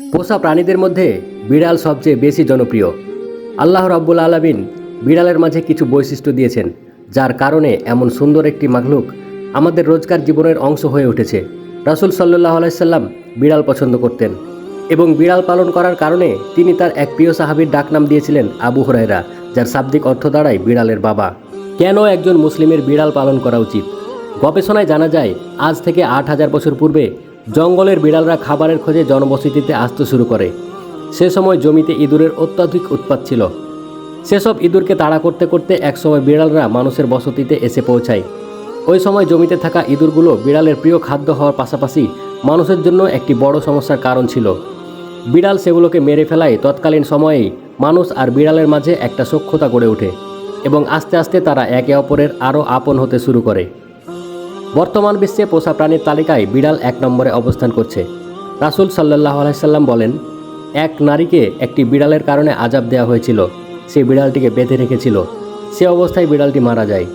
পোষা প্রাণীদের মধ্যে বিড়াল সবচেয়ে বেশি জনপ্রিয়। আল্লাহ রাব্বুল আলামিন বিড়ালের মাঝে কিছু বৈশিষ্ট্য দিয়েছেন, যার কারণে এমন সুন্দর একটি মাখলুক আমাদের রোজকার জীবনের অংশ হয়ে উঠেছে। রাসুল সাল্লাহ আলাইসাল্লাম বিড়াল পছন্দ করতেন এবং বিড়াল পালন করার কারণে তিনি তার এক প্রিয় সাহাবির ডাকনাম দিয়েছিলেন আবু হরাইরা যার শাব্দিক অর্থ দাঁড়ায় বিড়ালের বাবা। কেন একজন মুসলিমের বিড়াল পালন করা উচিত? গবেষণায় জানা যায়, আজ থেকে আট হাজার বছর পূর্বে জঙ্গলের বিড়ালরা খাবারের খোঁজে জনবসতিতে আসতে শুরু করে। সে সময় জমিতে ইঁদুরের অত্যাধিক উৎপাত ছিল। সেসব ইঁদুরকে তাড়া করতে করতে একসময় বিড়ালরা মানুষের বসতিতে এসে পৌঁছায়। ওই সময় জমিতে থাকা ইঁদুরগুলো বিড়ালের প্রিয় খাদ্য হওয়ার পাশাপাশি মানুষের জন্য একটি বড় সমস্যার কারণ ছিল। বিড়াল সেগুলোকে মেরে ফেলায় তৎকালীন সময়েই মানুষ আর বিড়ালের মাঝে একটা সক্ষতা গড়ে ওঠে এবং আস্তে আস্তে তারা একে অপরের আরও আপন হতে শুরু করে। বর্তমান বিশ্বে পোষা প্রাণীর তালিকায় বিড়াল এক নম্বরে অবস্থান করছে। রাসুল সাল্লাহ আলাইসাল্লাম বলেন, এক নারীকে একটি বিড়ালের কারণে আজাব দেওয়া হয়েছিল। সে বিড়ালটিকে বেঁধে রেখেছিল। সে অবস্থায় বিড়ালটি মারা যায়।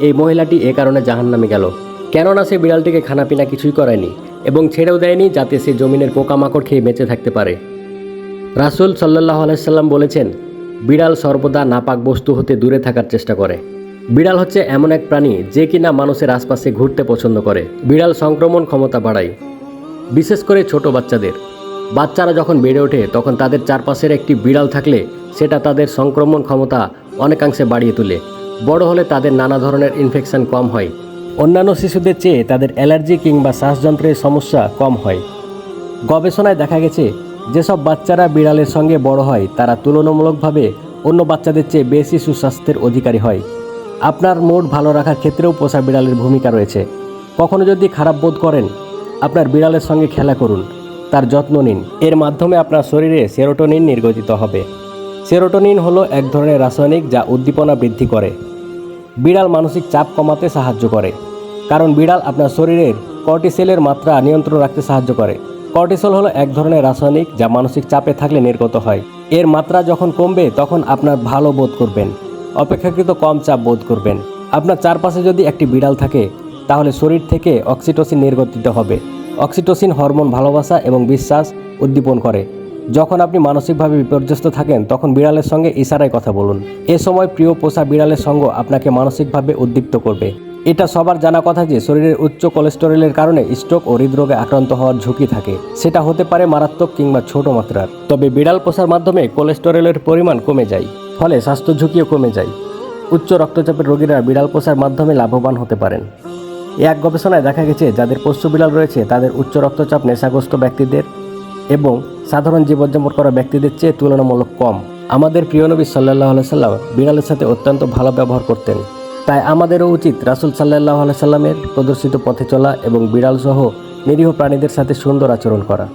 এই মহিলাটি এ কারণে জাহান্নামে গেল। কেননা সে বিড়ালটিকে খানাপিনা কিছুই করেনি এবং ছেড়েও দেয়নি যাতে সে জমিনের পোকামাকড় খেয়ে বেঁচে থাকতে পারে। রাসুল সাল্লাহ আলাইসাল্লাম বলেছেন, বিড়াল সর্বদা নাপাক বস্তু হতে দূরে থাকার চেষ্টা করে। বিড়াল হচ্ছে এমন এক প্রাণী যে কিনা মানুষের আশপাশে ঘুরতে পছন্দ করে। বিড়াল সংক্রমণ ক্ষমতা বাড়ায়, বিশেষ করে ছোট বাচ্চাদের। বাচ্চারা যখন বেড়ে ওঠে, তখন তাদের চারপাশের একটি বিড়াল থাকলে সেটা তাদের সংক্রমণ ক্ষমতা অনেকাংশে বাড়িয়ে তোলে। বড় হলে তাদের নানা ধরনের ইনফেকশন কম হয়। অন্যান্য শিশুদের চেয়ে তাদের অ্যালার্জি কিংবা শ্বাসযন্ত্রের সমস্যা কম হয়। গবেষণায় দেখা গেছে, যেসব বাচ্চারা বিড়ালের সঙ্গে বড় হয়, তারা তুলনামূলকভাবে অন্য বাচ্চাদের চেয়ে বেশি সুস্বাস্থ্যের অধিকারী হয়। আপনার মুড ভালো রাখার ক্ষেত্রেও পোষা বিড়ালের ভূমিকা রয়েছে। কখনো যদি খারাপ বোধ করেন, আপনার বিড়ালের সঙ্গে খেলা করুন। তার যত্ন নিন। এর মাধ্যমে আপনার শরীরে সেরোটোনিন নির্গঠিত হবে। সেরোটোনিন হলো এক ধরনের রাসায়নিক যা উদ্দীপনা বৃদ্ধি করে। বিড়াল মানসিক চাপ কমাতে সাহায্য করে। কারণ বিড়াল আপনার শরীরের কর্টিসেলের মাত্রা নিয়ন্ত্রণ রাখতে সাহায্য করে। কর্টিসল হলো এক ধরনের রাসায়নিক যা মানসিক চাপে থাকলে নির্গত হয়। এর মাত্রা যখন কমবে, তখন আপনার ভালো বোধ করবেন। অপেক্ষাকৃত কম চাপ বোধ করবেন। আপনার চারপাশে যদি একটি বিড়াল থাকে, তাহলে শরীর থেকে অক্সিটোসিন নির্গতিত হবে। অক্সিটোসিন হরমোন ভালোবাসা এবং বিশ্বাস উদ্দীপন করে। যখন আপনি মানসিকভাবে বিপর্যস্ত থাকেন, তখন বিড়ালের সঙ্গে ইশারায় কথা বলুন। এ সময় প্রিয় পোষা বিড়ালের সঙ্গ আপনাকে মানসিকভাবে উদ্দীপ্ত করবে। এটা সবার জানা কথা যে, শরীরের উচ্চ কোলেস্টেরলের কারণে স্ট্রোক ও হৃদরোগে আক্রান্ত হওয়ার ঝুঁকি থাকে। সেটা হতে পারে মারাত্মক কিংবা ছোট মাত্রার। তবে বিড়াল পোষার মাধ্যমে কোলেস্টেরলের পরিমাণ কমে যায়। ফলে স্বাস্থ্য ঝুঁকিও কমে যায়। উচ্চ রক্তচাপের রোগীরা বিড়াল পোষার মাধ্যমে লাভবান হতে পারেন। এক গবেষণায় দেখা গেছে, যাদের পোষ্য বিড়াল রয়েছে, তাদের উচ্চ রক্তচাপ নেশাগ্রস্ত ব্যক্তিদের এবং সাধারণ জীবনযাপন করা ব্যক্তিদের চেয়ে তুলনামূলক কম। আমাদের প্রিয় নবী সাল্লাহ সাল্লাম বিড়ালের সাথে অত্যন্ত ভালো ব্যবহার করতেন। তাই আমাদেরও উচিত রাসুল সাল্লাহ সাল্লামের প্রদর্শিত পথে চলা এবং বিড়াল সহ নিরীহ প্রাণীদের সাথে সুন্দর আচরণ করা।